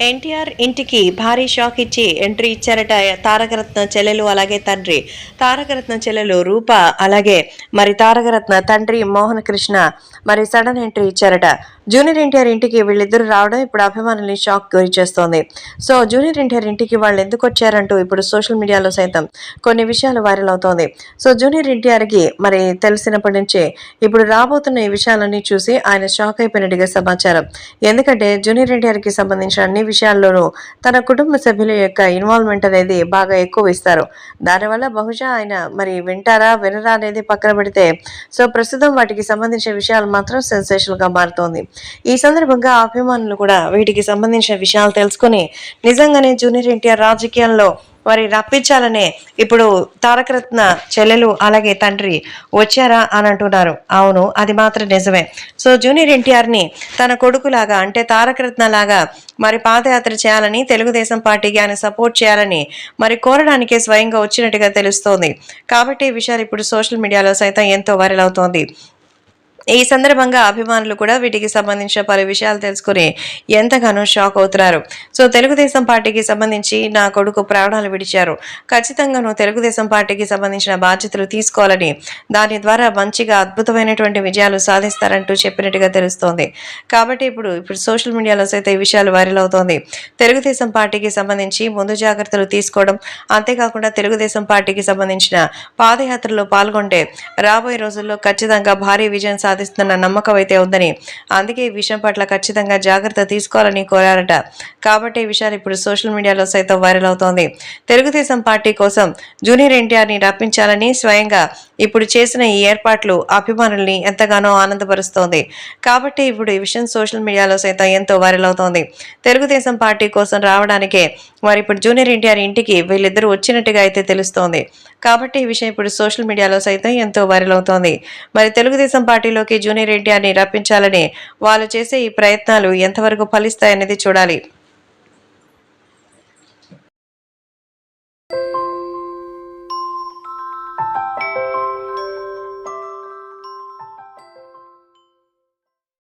ఎన్టీఆర్ ఇంటికి భారీ షాక్ ఇచ్చి ఎంట్రీ ఇచ్చారట తారకరత్న చెల్లెలు అలాగే తండ్రి. తారకరత్న చెల్లెలు రూప అలాగే మరి తారకరత్న తండ్రి మోహన్ కృష్ణ మరి సడన్ ఎంట్రీ ఇచ్చారట జూనియర్ ఎన్టీఆర్ ఇంటికి వీళ్ళిద్దరు రావడం ఇప్పుడు అభిమానుల్ని షాక్ గురి చేస్తోంది. సో జూనియర్ ఎన్టీఆర్ ఇంటికి వాళ్ళు ఎందుకు వచ్చారంటూ ఇప్పుడు సోషల్ మీడియాలో సైతం కొన్ని విషయాలు వైరల్ అవుతోంది. సో జూనియర్ ఎన్టీఆర్కి మరి తెలిసినప్పటి నుంచే ఇప్పుడు రాబోతున్న ఈ విషయాలన్నీ చూసి ఆయన షాక్ అయిపోయినట్టుగా సమాచారం. ఎందుకంటే జూనియర్ ఎన్టీఆర్కి సంబంధించిన అన్ని విషయాల్లోనూ తన కుటుంబ సభ్యుల యొక్క ఇన్వాల్వ్మెంట్ అనేది బాగా ఎక్కువ ఇస్తారు. దానివల్ల బహుశా ఆయన మరి వింటారా వినరా అనేది పక్కన పెడితే సో ప్రస్తుతం వాటికి సంబంధించిన విషయాలు మాత్రం సెన్సేషనల్గా మారుతోంది. ఈ సందర్భంగా అభిమానులు కూడా వీటికి సంబంధించిన విషయాలు తెలుసుకుని నిజంగానే జూనియర్ ఎన్టీఆర్ రాజకీయాల్లో వారి రప్పించాలనే ఇప్పుడు తారకరత్న చెల్లెలు అలాగే తండ్రి వచ్చారా అని అంటున్నారు. అవును అది మాత్రం నిజమే. సో జూనియర్ ఎన్టీఆర్ని తన కొడుకులాగా అంటే తారకరత్న లాగా మరి పాదయాత్ర చేయాలని తెలుగుదేశం పార్టీకి ఆయన సపోర్ట్ చేయాలని మరి కోరడానికే స్వయంగా వచ్చినట్టుగా తెలుస్తోంది. కాబట్టి ఈ విషయాలు ఇప్పుడు సోషల్ మీడియాలో సైతం ఎంతో వైరల్ అవుతోంది. ఈ సందర్భంగా అభిమానులు కూడా వీటికి సంబంధించిన పలు విషయాలు తెలుసుకుని ఎంతగానో షాక్ అవుతున్నారు. సో తెలుగుదేశం పార్టీకి సంబంధించి నా కొడుకు ప్రాణాలు విడిచారు. ఖచ్చితంగాను తెలుగుదేశం పార్టీకి సంబంధించిన బాధ్యతలు తీసుకోవాలని దాని ద్వారా మంచిగా అద్భుతమైనటువంటి విజయాలు సాధిస్తారంటూ చెప్పినట్టుగా తెలుస్తోంది. కాబట్టి ఇప్పుడు ఇప్పుడు సోషల్ మీడియాలో సైతం ఈ విషయాలు వైరల్ అవుతోంది. తెలుగుదేశం పార్టీకి సంబంధించి ముందు జాగ్రత్తలు తీసుకోవడం అంతేకాకుండా తెలుగుదేశం పార్టీకి సంబంధించిన పాదయాత్రలో పాల్గొంటే రాబోయే రోజుల్లో ఖచ్చితంగా భారీ విజయం సాధిస్తున్న నమ్మకం అయితే ఉందని. అందుకే ఈ విషయం పట్ల ఖచ్చితంగా జాగ్రత్త తీసుకోవాలని కోరారట. కాబట్టి ఈ విషయాలు ఇప్పుడు సోషల్ మీడియాలో సైతం వైరల్ అవుతోంది. తెలుగుదేశం పార్టీ కోసం జూనియర్ ఎన్టీఆర్ని రప్పించాలని స్వయంగా ఇప్పుడు చేసిన ఈ ఏర్పాట్లు అభిమానుల్ని ఎంతగానో ఆనందపరుస్తోంది. కాబట్టి ఇప్పుడు ఈ విషయం సోషల్ మీడియాలో సైతం ఎంతో వైరల్ అవుతోంది. తెలుగుదేశం పార్టీ కోసం రావడానికే మరి ఇప్పుడు జూనియర్ ఎన్టీఆర్ ఇంటికి వీళ్ళిద్దరూ వచ్చినట్టుగా అయితే తెలుస్తోంది. కాబట్టి ఈ విషయం ఇప్పుడు సోషల్ మీడియాలో సైతం ఎంతో వైరల్ అవుతోంది. మరి తెలుగుదేశం పార్టీలో పార్టీలోకి జూనియర్ ఎన్టీఆర్ని రప్పించాలని వాళ్ళు చేసే ఈ ప్రయత్నాలు ఎంతవరకు ఫలిస్తాయనేది చూడాలి.